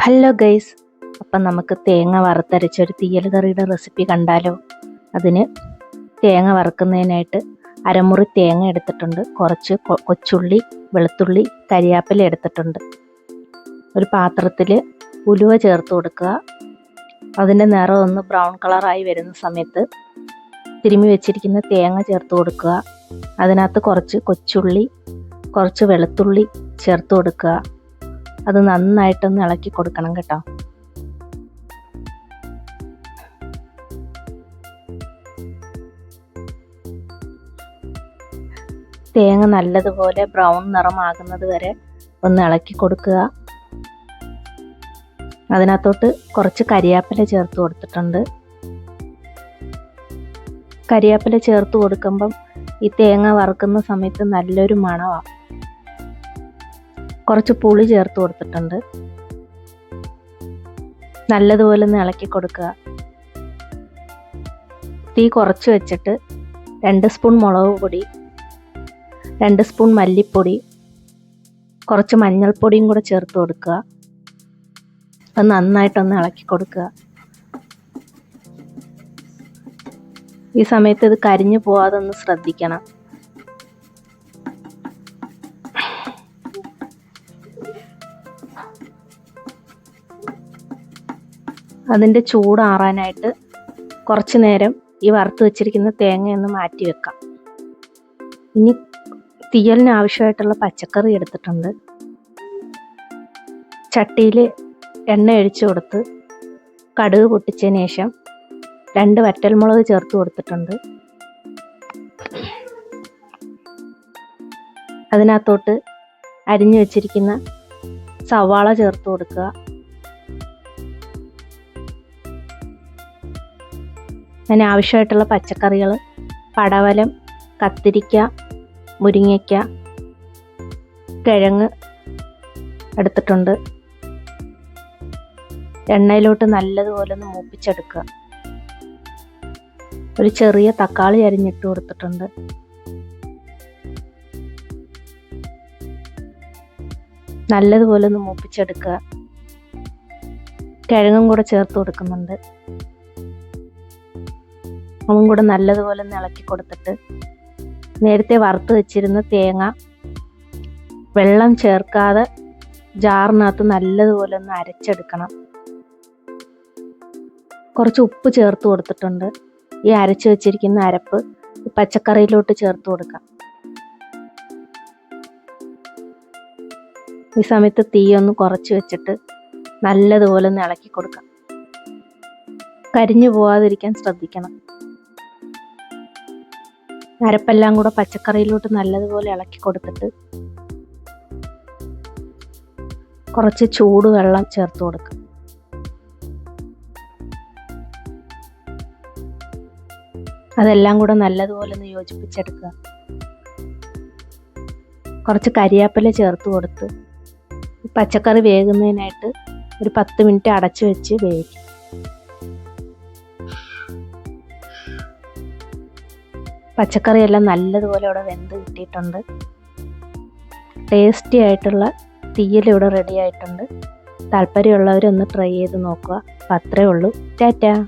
Hello guys അപ്പം നമുക്ക് തേങ്ങ വറുത്തരച്ചൊരു തീയൽ കറിയുടെ റെസിപ്പി കണ്ടാലോ? അതിന് തേങ്ങ വറുക്കുന്നതിനായിട്ട് അരമുറി തേങ്ങ എടുത്തിട്ടുണ്ട്. കുറച്ച് കൊച്ചുള്ളി വെളുത്തുള്ളി കരിയാപ്പില എടുത്തിട്ടുണ്ട്. ഒരു പാത്രത്തിൽ ഉലുവ ചേർത്ത് കൊടുക്കുക. അതിന്റെ നിറം ഒന്ന് ബ്രൗൺ കളറായി വരുന്ന സമയത്ത് തിരുമ്മി വെച്ചിരിക്കുന്ന തേങ്ങ ചേർത്ത് കൊടുക്കുക. അതിനകത്ത് കുറച്ച് കൊച്ചുള്ളി കുറച്ച് വെളുത്തുള്ളി ചേർത്ത് കൊടുക്കുക. അത് നന്നായിട്ടൊന്ന് ഇളക്കി കൊടുക്കണം കേട്ടോ. തേങ്ങ നല്ലതുപോലെ ബ്രൗൺ നിറമാകുന്നത് വരെ ഒന്ന് ഇളക്കി കൊടുക്കുക. അതിനകത്തോട്ട് കുറച്ച് കരിയാപ്പില ചേർത്ത് കൊടുത്തിട്ടുണ്ട്. കരിയാപ്പില ചേർത്ത് കൊടുക്കുമ്പം ഈ തേങ്ങ വറുക്കുന്ന സമയത്ത് നല്ലൊരു മണമാണ് കുറച്ച് പുളി ചേർത്ത് കൊടുത്തിട്ടുണ്ട്. നല്ലതുപോലെ ഒന്ന് ഇളക്കി കൊടുക്കുക. തീ കുറച്ച് വെച്ചിട്ട് രണ്ട് സ്പൂൺ മുളക് പൊടി രണ്ട് സ്പൂൺ മല്ലിപ്പൊടി കുറച്ച് മഞ്ഞൾപ്പൊടിയും കൂടെ ചേർത്ത് കൊടുക്കുക. അത് നന്നായിട്ടൊന്ന് ഇളക്കി കൊടുക്കുക. ഈ സമയത്ത് ഇത് കരിഞ്ഞു പോവാതെ ഒന്ന് ശ്രദ്ധിക്കണം. അതിന്റെ ചൂടാറാനായിട്ട് കുറച്ച് നേരം ഈ വറുത്ത് വെച്ചിരിക്കുന്ന തേങ്ങയൊന്ന് മാറ്റി വെക്കാം. ഇനി തീയലിന് ആവശ്യമായിട്ടുള്ള പച്ചക്കറി എടുത്തിട്ടുണ്ട്. ചട്ടിയിൽ എണ്ണ ഒഴിച്ച് കൊടുത്ത് കടുക് പൊട്ടിച്ചതിന് ശേഷം രണ്ട് വറ്റൽമുളക് ചേർത്ത് കൊടുത്തിട്ടുണ്ട്. അതിനകത്തോട്ട് അരിഞ്ഞു വെച്ചിരിക്കുന്ന സവാള ചേർത്ത് കൊടുക്കുക. അതിന് ആവശ്യമായിട്ടുള്ള പച്ചക്കറികൾ പടവലം കത്തിരിക്ക മുരിങ്ങയ്ക്ക കിഴങ്ങ് എടുത്തിട്ടുണ്ട്. എണ്ണയിലോട്ട് നല്ലതുപോലെ ഒന്ന് മൂപ്പിച്ചെടുക്കുക. ഒരു ചെറിയ തക്കാളി അരിഞ്ഞിട്ട് കൊടുത്തിട്ടുണ്ട്. നല്ലതുപോലെ ഒന്ന് മൂപ്പിച്ചെടുക്കുക. കിഴങ്ങും കൂടെ ചേർത്ത് കൊടുക്കുന്നുണ്ട്. അതും കൂടെ നല്ലതുപോലെ ഒന്ന് ഇളക്കി കൊടുത്തിട്ട് നേരത്തെ വറുത്ത് വെച്ചിരുന്ന തേങ്ങ വെള്ളം ചേർക്കാതെ ജാറിനകത്ത് നല്ലതുപോലെ ഒന്ന് അരച്ചെടുക്കണം. കുറച്ച് ഉപ്പ് ചേർത്ത് കൊടുത്തിട്ടുണ്ട്. ഈ അരച്ച് വെച്ചിരിക്കുന്ന അരപ്പ് പച്ചക്കറിയിലോട്ട് ചേർത്ത് കൊടുക്കാം. ഈ സമയത്ത് തീ ഒന്ന് കുറച്ച് വെച്ചിട്ട് നല്ലതുപോലെ ഒന്ന് ഇളക്കി കൊടുക്കാം. കരിഞ്ഞു പോവാതിരിക്കാൻ ശ്രദ്ധിക്കണം. അരപ്പെല്ലാം കൂടെ പച്ചക്കറിയിലോട്ട് നല്ലതുപോലെ ഇളക്കി കൊടുത്തിട്ട് കുറച്ച് ചൂടുവെള്ളം ചേർത്ത് കൊടുക്കും. അതെല്ലാം കൂടെ നല്ലതുപോലെ ഒന്ന് യോജിപ്പിച്ചെടുക്കുക. കുറച്ച് കരിയാപ്പില ചേർത്ത് കൊടുത്ത് പച്ചക്കറി വേകുന്നതിനായിട്ട് ഒരു പത്ത് മിനിറ്റ് അടച്ചു വെച്ച് വേവിക്കും. പച്ചക്കറിയെല്ലാം നല്ലതുപോലെ ഇവിടെ വെന്ത് കിട്ടിയിട്ടുണ്ട്. ടേസ്റ്റി ആയിട്ടുള്ള തീയൽ ഇവിടെ റെഡി ആയിട്ടുണ്ട്. താല്പര്യമുള്ളവരൊന്ന് ട്രൈ ചെയ്ത് നോക്കുക. അപ്പം അത്രേ ഉള്ളൂ. ടാറ്റാ.